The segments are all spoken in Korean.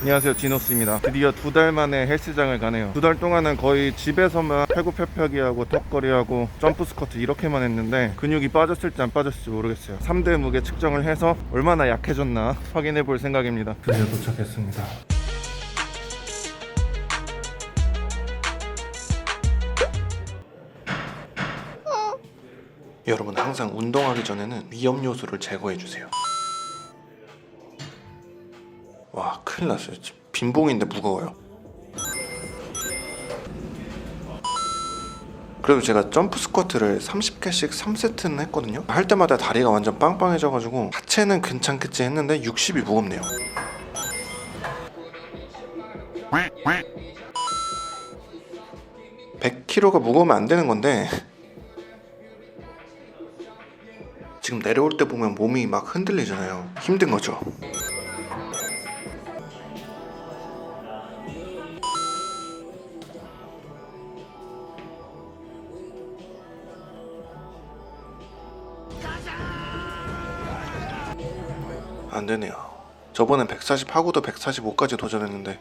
안녕하세요 디노스입니다. 드디어 두 달 만에 헬스장을 가네요. 두 달 동안은 거의 집에서만 팔굽혀펴기하고 턱걸이하고 점프 스쿼트 이렇게만 했는데 근육이 빠졌을지 안 빠졌을지 모르겠어요. 3대 무게 측정을 해서 얼마나 약해졌나 확인해 볼 생각입니다. 드디어 도착했습니다. 여러분 항상 운동하기 전에는 위험 요소를 제거해 주세요 와 큰일 났어요. 빈봉인데 무거워요. 그래도 제가 점프 스쿼트를 30개씩 3세트는 했거든요. 할 때마다 다리가 완전 빵빵해져가지고 하체는 괜찮겠지 했는데 60이 무겁네요. (100kg가) 무거우면 안 되는 건데 지금 내려올 때 보면 몸이 막 흔들리잖아요. 힘든 거죠 안 되네요. 저번엔 140 하고도 145까지 도전했는데.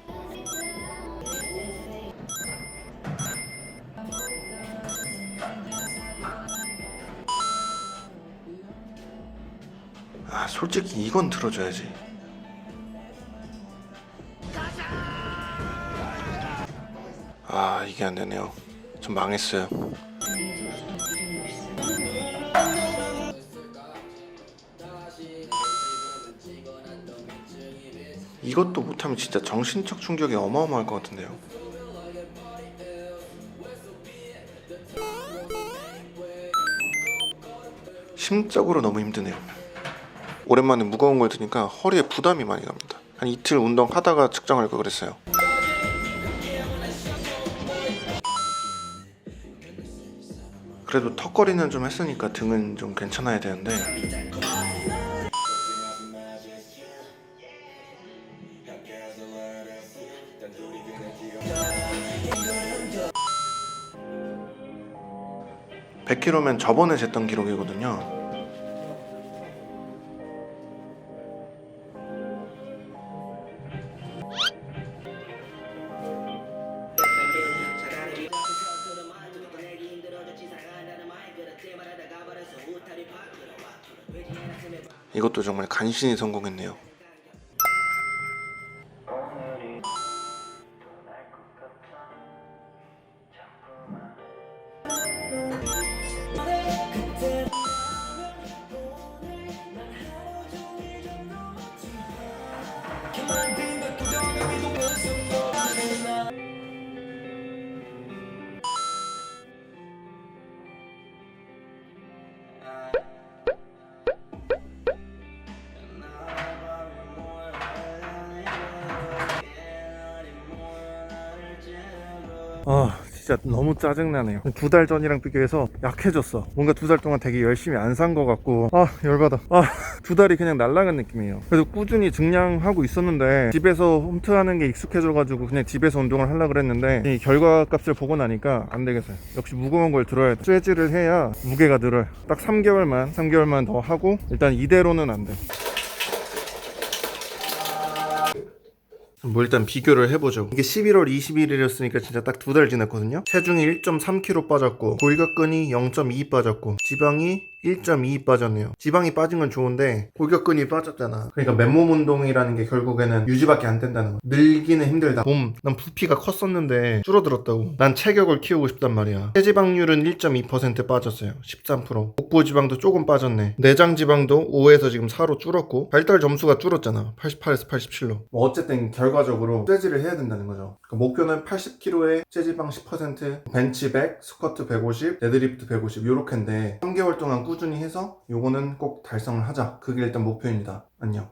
아, 솔직히 이건 들어줘야지. 아, 이게 안 되네요. 좀 망했어요. 이것도 못하면 진짜 정신적 충격이 어마어마할 것 같은데요. 심적으로 너무 힘드네요. 오랜만에 무거운 걸 드니까 허리에 부담이 많이 갑니다. 한 이틀 운동하다가 측정할 걸 그랬어요. 그래도 턱걸이는 좀 했으니까 등은 좀 괜찮아야 되는데 1 0 0 k 면 저번에 쟀던 기록이거든요. 이것도 정말 간신히 성공했네요. 아 진짜 너무 짜증나네요. 두 달 전이랑 비교해서 약해졌어. 뭔가 두 달 동안 되게 열심히 안 산 것 같고. 아 열받아. 아 두 달이 그냥 날아간 느낌이에요. 그래도 꾸준히 증량하고 있었는데 집에서 홈트하는 게 익숙해져가지고 그냥 집에서 운동을 하려고 그랬는데 이 결과값을 보고 나니까 안 되겠어요. 역시 무거운 걸 들어야 돼 쇠질을 해야 무게가 늘어요. 딱 3개월만 3개월만 더 하고 일단 이대로는 안돼 뭐 일단 비교를 해보죠. 이게 11월 21일이었으니까 진짜 딱 두 달 지났거든요. 체중이 1.3kg 빠졌고 골격근이 0.2 빠졌고 지방이 1.2 빠졌네요. 지방이 빠진 건 좋은데 골격근이 빠졌잖아. 그러니까 맨몸 운동이라는 게 결국에는 유지밖에 안 된다는 거야. 늘기는 힘들다. 몸, 난 부피가 컸었는데 줄어들었다고. 난 체격을 키우고 싶단 말이야. 체지방률은 1.2% 빠졌어요. 13%. 복부 지방도 조금 빠졌네. 내장 지방도 5에서 지금 4로 줄었고 발달 점수가 줄었잖아. 88에서 87로. 뭐 어쨌든 결 과적으로 쇠질을 해야 된다는 거죠. 그러니까 목표는 80kg에 체지방 10%, 벤치 100, 스쿼트 150, 데드리프트 150 요렇게인데 3개월 동안 꾸준히 해서 요거는 꼭 달성을 하자. 그게 일단 목표입니다. 안녕.